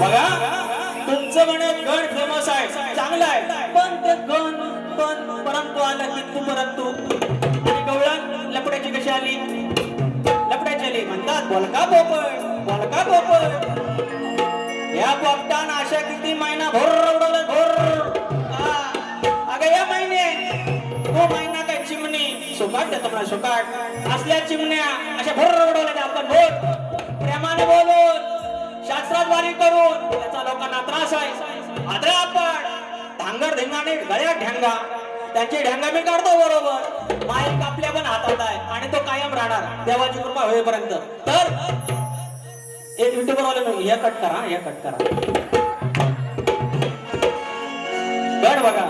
बघा तुमचं म्हणे गण फेमस आहे. चांगलं आहे. पण ते गण पण परंतु आलं किंतु परंतु. गवळण लपड्याची कशी आली? लपड्याची आली. म्हणतात बोलका पोपट बोलका पोपट या पोपटान अशा किती महिना भोर उडवलं भोर. अगं या महिने. तो महिना काय चिमणी? सुकाट देतो म्हणा सुकाट असल्या चिमण्या अशा भोर रडवल्या आपण भोर. प्रेमाने बोलून शास्त्राद्वारे करून त्याचा लोकांना त्रास आहे. मात्र आपण धांगर धिंगाने गळ्यात ढ्यांगा त्यांची ढ्यांगा मी काढतो बरोबर. माईक आपल्या पण हातात आहे आणि तो कायम राहणार देवाची कृपा होईपर्यंत. तर एक युट्यूबर वाले म्हणून या कट करा या कट करा. गड बघा.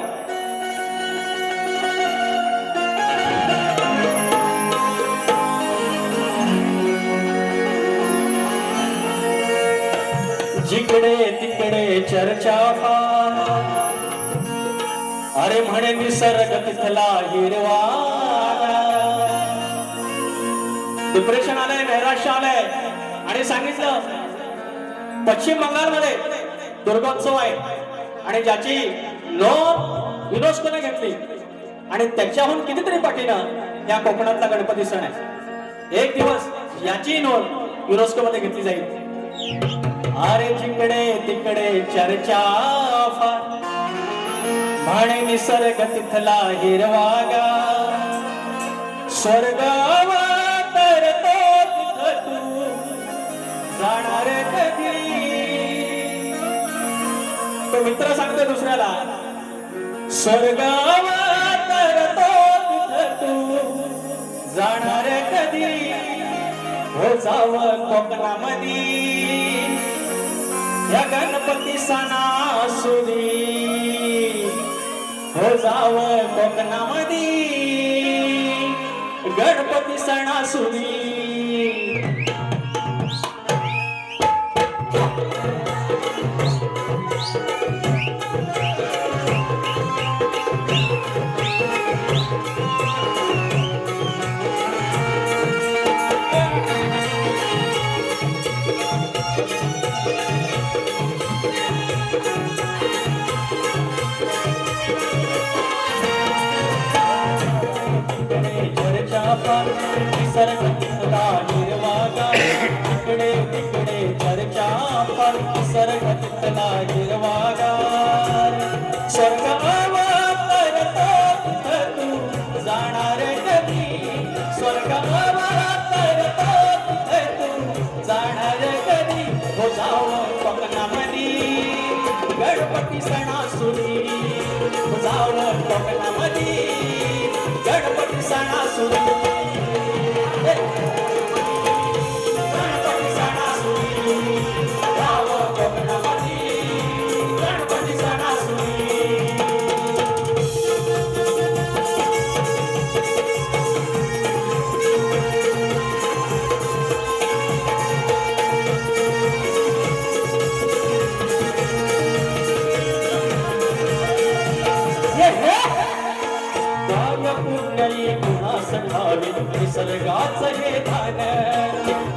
इकडे तिकडे चर्चा फार अरे म्हणे निसर्ग तिथला हिरवा डिप्रेशन आलंय नैराश्य आलंय. आणि सांगितलं पश्चिम बंगालमध्ये दुर्गोत्सव आहे. आणि ज्याची नोंद युनेस्कोने घेतली. आणि त्याच्याहून कितीतरी पाठीनं या कोकणातला गणपती सण आहे. एक दिवस याची नोंद युनेस्को मध्ये घेतली जाईल. अरे जिकडे तिकडे चर्चा फार. म्हणे निसर्ग तिथला हिरवागा स्वर्गावा तर तो तू जाणार कधी? तो मित्र सांगतो दुसऱ्याला स्वर्गावा तर तो तू जाणार कधी? हो जाव कोकणामध्ये. या गणपती सणासुदी हो जाव कोकणामध्ये. गणपती सणासुदी इकडे चर्चा फार निसर्ग तिथला हिरवागा इकडे तिकडे चर्चा फार निसर्ग तिथला हिरवागा स्वर्ग परतो तू जाणार कधी? स्वर्ग परतो तू जाणार कधी? हो जाव कोकणामध्ये. गणपती सणासुदी हो जाव कोकणामध्ये. गणपती पुण्यई गुणास घावे निसर्गाच हे धान.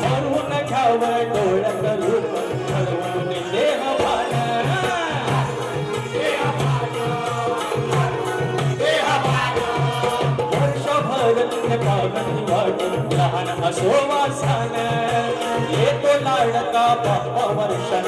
म्हणून घ्याव डोळ करून ठरवून देह भान वर्षभर पावन वाटून लहान असो वासान. येतो लाडका बाप्पा वर्षण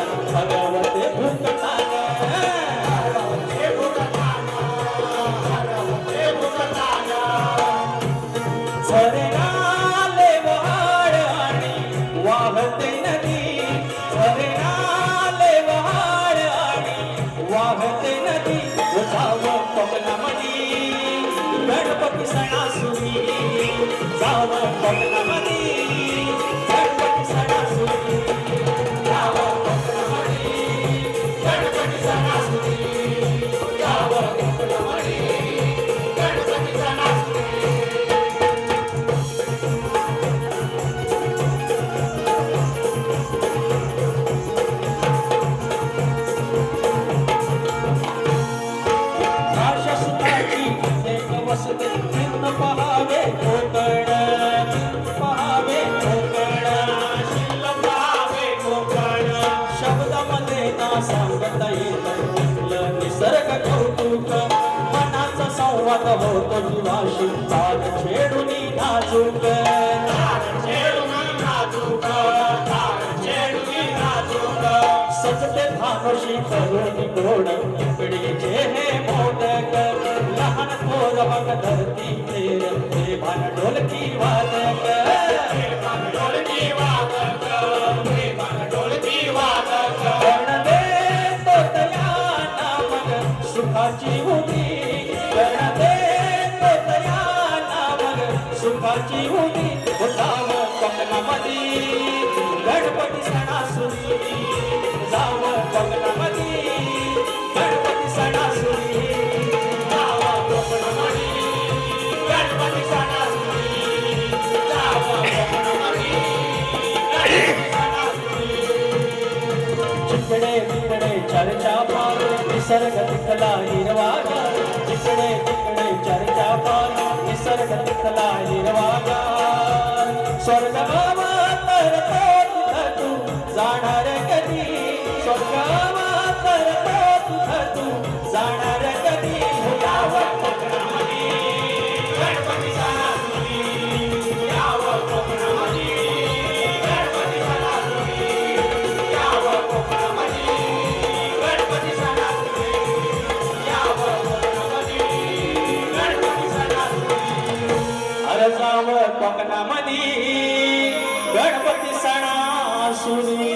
जीवाशी ताल छेडून नाजूक. सजते भानुशी तरुणी गोड इकडीचे हे मोदक. लहान थोर बघ धरती तेर हे भान ढोलकी वादक. ढोलकी दे ढोलकी दयाना सुखाची उभी. सुखाची होती जाव कोकणामधी गणपती सणासुदी जाव कोकणामधी गणपती सणासुदी जाव कोकणामधी गणपती सणासुदी जाव कोकणामधी गणपती सणासुदी चिकडे तिकडे चर्चा पार निसर्ग तिथला हिरवागा चिकडे तिकडे चर्चा पार निसर्ग तिथला हिरवागा स्वर्गमा अरे